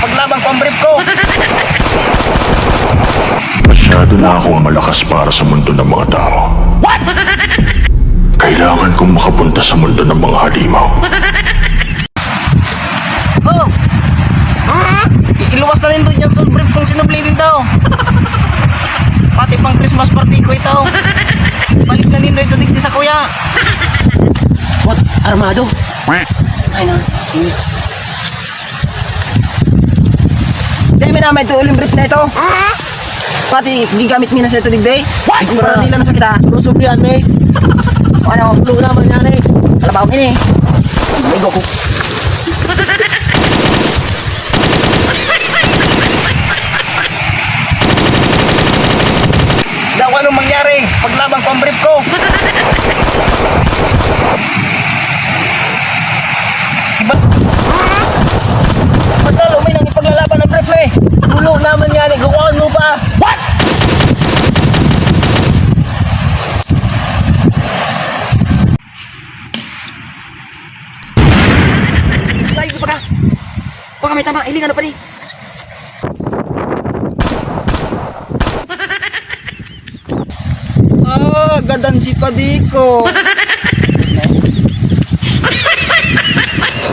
Paglabang ang brief ko. Masyado na akong malakas para sa mundo ng mga tao. What? Kailangan kong makapunta sa mundo ng mga halimaw. Oh! Iluwas na rin doon yung soul brief kung sinubli din daw. Pati pang Christmas party ko ito. Balik na din ito digdi sa kuya. What? Armado? Ay na. Dahil may naman ito uling brief na ito. Pati gigamit mi na sa ito digday. Ikumpara nila na sa kita. Susublihan me. Ano? Tulo naman yan eh. Kalabaw ini. Maigo ko. Daw anong mangyari? Paglabang ko ang brief ko. Iba, Ba't lalo may nang ipaglalaban ng brief eh? Tulo naman yan eh. Kukuhan mo pa. what? Tayo pa ka. Baka may tama. Hilingan na pa ni. Ah, gadan si Padiko.